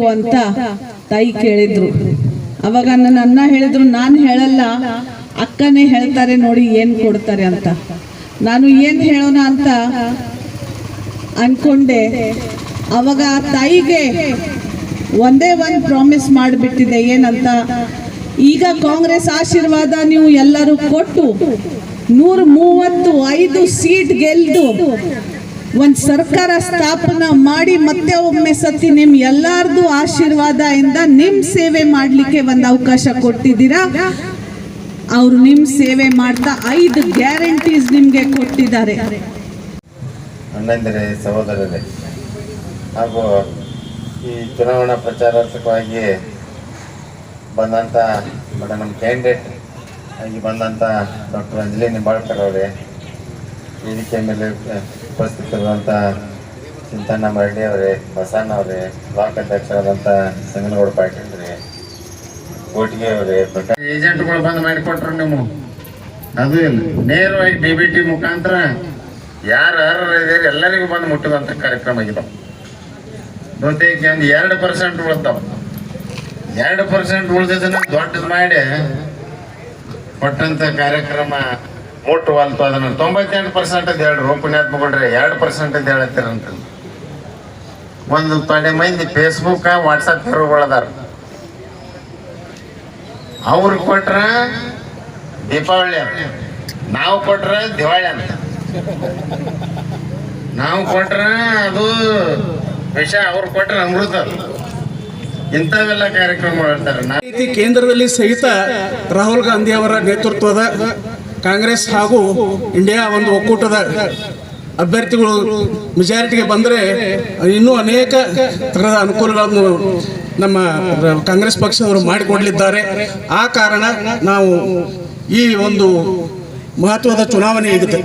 ಬೇಕು ಅಂತ ತಾಯಿ ಕೇಳಿದ್ರು. ಅವಾಗ ನನ್ನ ಅನ್ನ ಹೇಳಿದ್ರು, ನಾನು ಹೇಳಲ್ಲ, ಅಕ್ಕನೇ ಹೇಳ್ತಾರೆ ನೋಡಿ ಏನು ಕೊಡ್ತಾರೆ ಅಂತ. ನಾನು ಏನು ಹೇಳೋಣ ಅಂತ ಅನ್ಕೊಂಡೆ. ಅವಾಗ ತಾಯಿಗೆ ಒಂದೇ ಒಂದು ಪ್ರಾಮಿಸ್ ಮಾಡಿಬಿಟ್ಟಿದೆ, ಏನಂತ? ಈಗ ಕಾಂಗ್ರೆಸ್ ಆಶೀರ್ವಾದ ನೀವು ಎಲ್ಲರೂ ಕೊಟ್ಟು ನೂರ ಮೂವತ್ತು ಐದು ಸೀಟ್ ಗೆಲ್ದು ಒಂದು ಸರ್ಕಾರ ಸ್ಥಾಪನ ಮಾಡಿ ಮತ್ತೆ ಒಮ್ಮೆ ಸತಿ ನಿಮ್ ಎಲ್ಲಾರ್ದು ಆಶೀರ್ವಾದ ಇಂದ ನಿಮ್ ಸೇವೆ ಮಾಡ್ಲಿಕ್ಕೆ ಒಂದು ಅವಕಾಶ ಕೊಟ್ಟಿದ್ದೀರಾ? ಅವರು ನಿಮ್ ಸೇವೆ ಮಾಡ್ತಾ ಐದು ಗ್ಯಾರಂಟೀಸ್ ನಿಮ್ಗೆ ಕೊಟ್ಟಿದ್ದಾರೆ. ಅಣ್ಣಂದರೆ, ಸಹೋದರರೇ, ಹಾಗೂ ಈ ಚುನಾವಣಾ ಪ್ರಚಾರಾರ್ಥಕವಾಗಿ ಬಂದಂಥ ಬಡ ನಮ್ಮ ಕ್ಯಾಂಡಿಡೇಟ್ ಆಗಿ ಬಂದಂಥ ಡಾಕ್ಟರ್ ಅಂಜಲಿ ನಿಂಬಾಳ್ಕರ್ ಅವರೇ, ವೇದಿಕೆ ಮೇಲೆ ಉಪಸ್ಥಿತರಿರುವಂಥ ಚಿಂತಣ್ಣ ಮರಡಿ ಅವರೇ ಬಸಣ್ಣ ಅವರೇ ಬ್ಲಾಕ್ ಅಧ್ಯಕ್ಷರಾದಂಥ ಸಂಗನಗೌಡ ಪಾಟೀಲ್ ರೀ ಕೋಟಿಗೆ ಅವರೇ ಏಜೆಂಟ್ಗಳು ಬಂದು ಮಾಡಿಕೊಟ್ರು ನಿಮ್ಮ. ಅದು ಇಲ್ಲ. ನೇರವಾಗಿ ಡಿ ಬಿ ಟಿ ಮುಖಾಂತರ ಯಾರು ಅರ್ಹರು ಇದ್ದಾರೆ ಎಲ್ಲರಿಗೂ ಬಂದು ಮುಟ್ಟುವಂಥ ಕಾರ್ಯಕ್ರಮ ಇದು. ಬಹುತೇಕ ಒಂದು ಎರಡು ಪರ್ಸೆಂಟ್ ಉಳ್ತಾವ. ಎರಡು ಪರ್ಸೆಂಟ್ ಉಳಿದದನ್ನ ದೊಡ್ಡದು ಮಾಡಿ ಕೊಟ್ಟಂತ ಕಾರ್ಯಕ್ರಮ ಮುಟ್ಟುವಲ್ತು ಅದನ್ನ ತೊಂಬತ್ತೆಂಟು ಪರ್ಸೆಂಟ್ ಅಂತ ಹೇಳ್ರಿ. ಪುಣ್ಯಾತ್ಮಗೊಂಡ್ರೆ ಎರಡು ಪರ್ಸೆಂಟ್ ಅಂತ ಹೇಳತ್ತೀರಂತ ಒಂದು ತೊಡೆ ಮಂದಿ ಫೇಸ್ಬುಕ್ ವಾಟ್ಸಪ್ ಹೀರೋಗಳದಾರ ಅವ್ರು ಕೊಟ್ರ ದೀಪಾವಳಿ ನಾವು ಕೊಟ್ರ ದಿವಾಳಿ ಅಂತ ನಾವು ಕೊಟ್ರ ಅದು ವಿಷ, ಅವ್ರು ಕೊಟ್ರ ಅಮೃತ. ಇಂಥವೆಲ್ಲ ಕಾರ್ಯಕ್ರಮ ರೀತಿ ಕೇಂದ್ರದಲ್ಲಿ ಸಹಿತ ರಾಹುಲ್ ಗಾಂಧಿ ಅವರ ನೇತೃತ್ವದ ಕಾಂಗ್ರೆಸ್ ಹಾಗೂ ಇಂಡಿಯಾ ಒಂದು ಒಕ್ಕೂಟದ ಅಭ್ಯರ್ಥಿಗಳು ಮೆಜಾರಿಟಿಗೆ ಬಂದರೆ ಇನ್ನೂ ಅನೇಕ ಥರದ ಅನುಕೂಲಗಳನ್ನು ನಮ್ಮ ಕಾಂಗ್ರೆಸ್ ಪಕ್ಷದವರು ಮಾಡಿಕೊಡಲಿದ್ದಾರೆ. ಆ ಕಾರಣ ನಾವು ಈ ಒಂದು ಮಹತ್ವದ ಚುನಾವಣೆ ಇದೆ